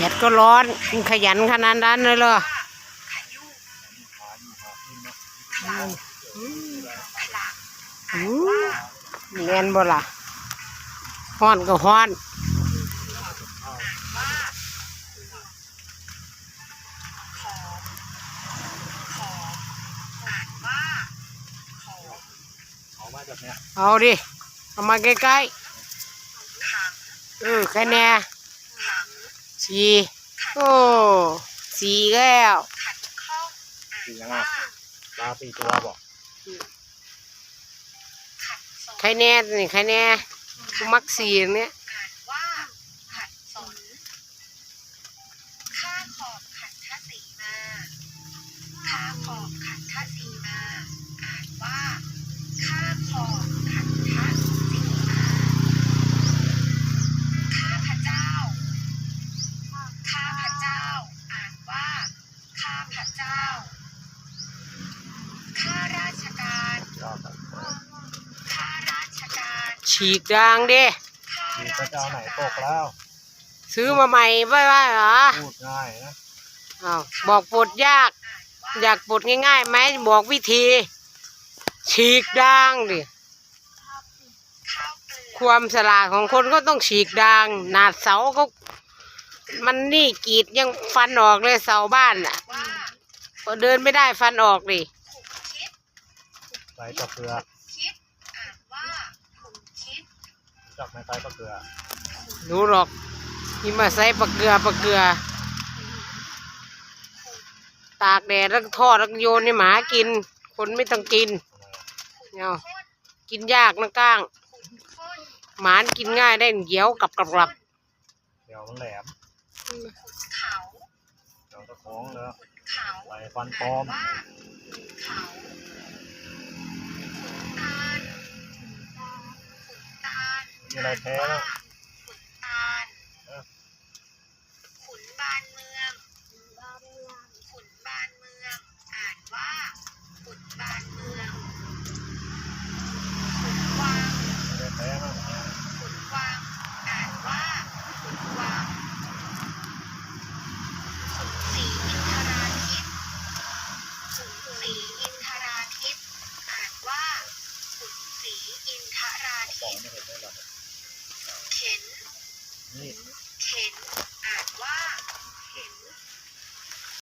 แดดก็ร้อนขยันขนาดนั้นเลยเหรออืมเรียนบ่ล่ะฮ้อนก็ฮ้อนเอามาจากเนี้ยเอาดิ เอามาใกล้ๆเออแค่แน่ สี่โอ้สี่แล้วสี่ยังไงปลาสี่ตัวบอกใครแน่นี่ใครแน่กูมักสี่อันเนี้ยว่าขัดสนค่าขอบขัดทสีมาค่าขอบขัดทสีมาอ่านว่าค่าขอบ ข้าพเจ้า ข้าราชการยอดครับข้าราชการฉีกดางดิข้าสี่ราพระชเจ้าไหนการตกแล้ว ซื้อมาใหม่ไว้ว่าเหรอพูดง่ายนะอ้าวบอกปลดยาก อยากปลดง่ายๆไหมบอกวิธี ฉีกดางดิข้าวเปลือกความสลาดของคนก็ต้องฉีกดาง หนาดเสาก็มันนี่กรีดยังฟันออกเลยเสาบ้านอะว่า พอเดินไม่ได้ฟันออกดิขุมคิดใส่ปลาเกลือคิดอ่านว่าขุมคิดรู้จักไหมใส่ปลาเกลือรู้หรอกนี่มาใส่ปลาเกลือปลาเกลือ ตากแดดแล้วก็ทอดแล้วก็โยนให้หมากิน คนไม่ต้องกินทำไมเอากินยากนะก้างขุนข้นหมานกินง่ายได้เหยียวกับกรับเดี๋ยวมันแหลม ฟันปลอมว่าขุนเขาขุนตาลขุนตาลมีอะไรแท้แล้ว ขุนตาล เออ ขุนบานเมือง ขุนบานเมือง อ่านว่า ขุนบานเมือง ขุนวัง มีอะไรแท้แล้ว ขุนวัง อ่านว่า ขุนวัง ขุนศรีอินทราทิตขุนศรีอินทราทิตอ่านว่า ขุน ศ